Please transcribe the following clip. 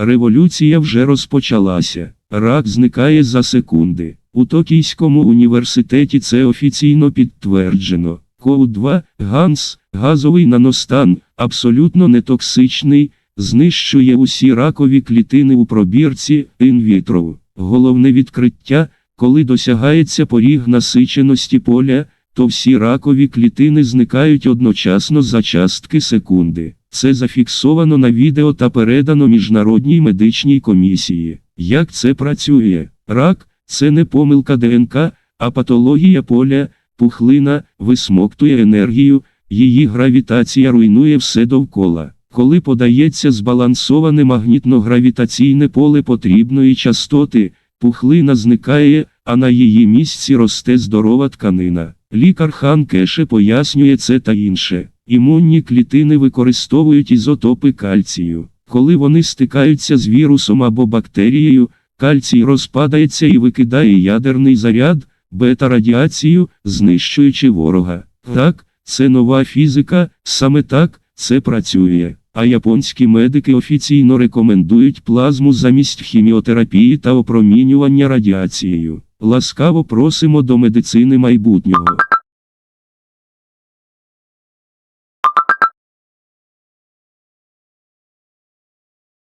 Революція вже розпочалася. Рак зникає за секунди. У Токійському університеті це офіційно підтверджено. КОУ-2 ганс, газовий наностан, абсолютно нетоксичний, знищує усі ракові клітини у пробірці інвітро. Головне відкриття, коли досягається поріг насиченості поля, то всі ракові клітини зникають одночасно за частки секунди. Це зафіксовано на відео та передано Міжнародній медичній комісії. Як це працює? Рак це не помилка ДНК, а патологія поля, пухлина висмоктує енергію, її гравітація руйнує все довкола. Коли подається збалансоване магнітно-гравітаційне поле потрібної частоти, пухлина зникає, а на її місці росте здорова тканина. Лікар Хан Кеше пояснює це та інше. Імунні клітини використовують ізотопи кальцію. Коли вони стикаються з вірусом або бактерією, кальцій розпадається і викидає ядерний заряд, бета-радіацію, знищуючи ворога. Так, це нова фізика, саме так це працює. А японські медики офіційно рекомендують плазму замість хіміотерапії та опромінювання радіацією. Ласкаво просимо до медицини майбутнього.